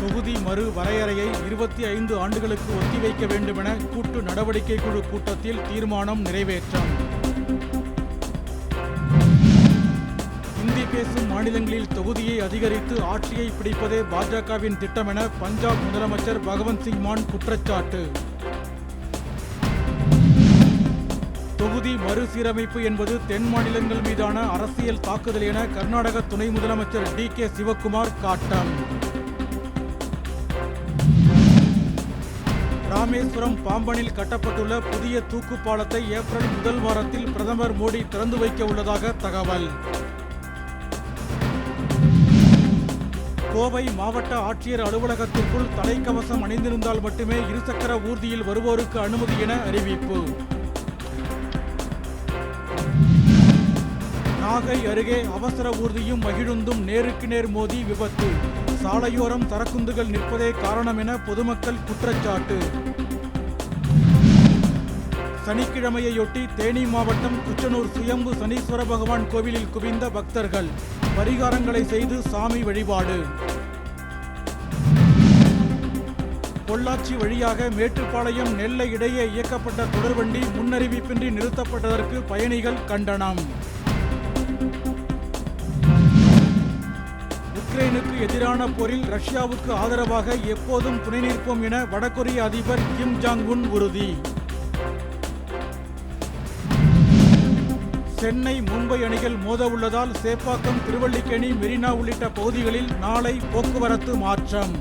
தொகுதி மறு வரையறையை இருபத்தி ஐந்து ஆண்டுகளுக்கு ஒத்திவைக்க வேண்டுமென கூட்டு நடவடிக்கை குழு கூட்டத்தில் தீர்மானம் நிறைவேற்றம். இந்தி பேசும் மாநிலங்களில் தொகுதியை அதிகரித்து ஆட்சியை பிடிப்பதே பாஜகவின் திட்டமென பஞ்சாப் முதலமைச்சர் பகவந்த் சிங் மான் குற்றச்சாட்டு. தொகுதி மறுசீரமைப்பு என்பது தென் மாநிலங்கள் மீதான அரசியல் தாக்குதல் என கர்நாடக துணை முதலமைச்சர் டி கே சிவக்குமார் காட்டம். ராமேஸ்வரம் பாம்பனில் கட்டப்பட்டுள்ள புதிய தூக்கு பாலத்தை ஏப்ரல் முதல் வாரத்தில் பிரதமர் மோடி திறந்து வைக்க உள்ளதாக தகவல். கோவை மாவட்ட ஆட்சியர் அலுவலகத்திற்குள் தலைக்கவசம் அணிந்திருந்தால் மட்டுமே இருசக்கர ஊர்தியில் வருவோருக்கு அனுமதி என அறிவிப்பு. நாகை அருகே அவசர ஊர்தியும் மகிழுந்தும் நேருக்கு நேர் மோதி விபத்து. சாலையோரம் சரக்குந்துகள் நிற்பதே காரணம் என பொதுமக்கள் குற்றச்சாட்டு. சனிக்கிழமையொட்டி தேனி மாவட்டம் குச்சனூர் சுயம்பு சனீஸ்வர பகவான் கோவிலில் குவிந்த பக்தர்கள். பரிகாரங்களை செய்து சாமி வழிபாடு. பொள்ளாச்சி வழியாக மேட்டுப்பாளையம் நெல்லை இடையே இயக்கப்பட்ட தொடர்வண்டி முன்னறிவிப்பின்றி நிறுத்தப்பட்டதற்கு பயணிகள் கண்டனம். உக்ரைனுக்கு எதிரான போரில் ரஷ்யாவுக்கு ஆதரவாக எப்போதும் துணை நிற்போம் என வடகொரிய அதிபர் கிம் ஜாங் உன் உறுதி. சென்னை மும்பை அணிகள் மோத உள்ளதால் சேப்பாக்கம் திருவல்லிக்கேணி மெரினா உள்ளிட்ட பகுதிகளில் நாளை போக்குவரத்து மாற்றம்.